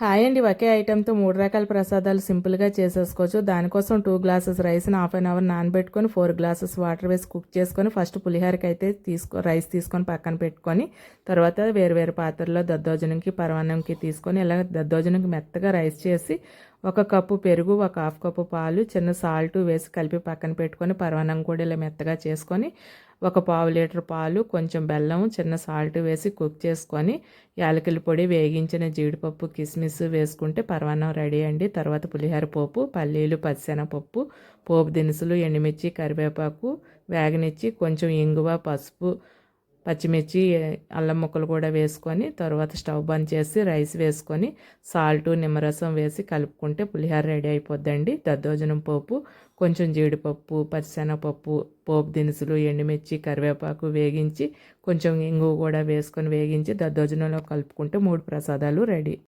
Hi అండి. ఒకే ఐటెంతో మూడు రకాల ప్రసాదాలు సింపుల్గా చేసేసుకోవచ్చు. దానికోసం టూ గ్లాసెస్ రైస్ని హాఫ్ అన్ అవర్ నానబెట్టుకొని ఫోర్ గ్లాసెస్ వాటర్ వేసి కుక్ చేసుకొని ఫస్ట్ పులిహోరకి అయితే తీసుకో రైస్ తీసుకొని పక్కన పెట్టుకొని తర్వాత వేరు వేరు పాత్రలో దద్దోజనంకి పరమాన్నంకి తీసుకొని ఇలా దద్దోజనంకి మెత్తగా రైస్ చేసి ఒక కప్పు పెరుగు ఒక హాఫ్ కప్పు పాలు చిన్న సాల్ట్ వేసి కలిపి పక్కన పెట్టుకొని పరవనం కూడా ఇలా మెత్తగా చేసుకొని ఒక పావు లీటర్ పాలు కొంచెం బెల్లం చిన్న సాల్ట్ వేసి కుక్ చేసుకొని యాలకుల పొడి వేగించిన జీడిపప్పు కిస్మిస్ వేసుకుంటే పరవాన్నం రెడీ అండి. తర్వాత పులిహోర పోపు పల్లీలు పచ్చిశనగపప్పు పోపు దినుసులు ఎండుమిర్చి కరివేపాకు వేగనిచ్చి కొంచెం ఇంగువ పసుపు పచ్చిమిర్చి అల్లం ముక్కలు కూడా వేసుకొని తర్వాత స్టవ్ బంద్ చేసి రైస్ వేసుకొని సాల్ట్ నిమ్మరసం వేసి కలుపుకుంటే పులిహోర రెడీ అయిపోద్దండి. దద్దోజనం పోపు కొంచెం జీడిపప్పు పచ్చిశనగపప్పు పోపు దినుసులు ఎండుమిర్చి కరివేపాకు వేగించి కొంచెం ఇంగు కూడా వేసుకొని వేగించి దద్దోజనంలో కలుపుకుంటే మూడు ప్రసాదాలు రెడీ.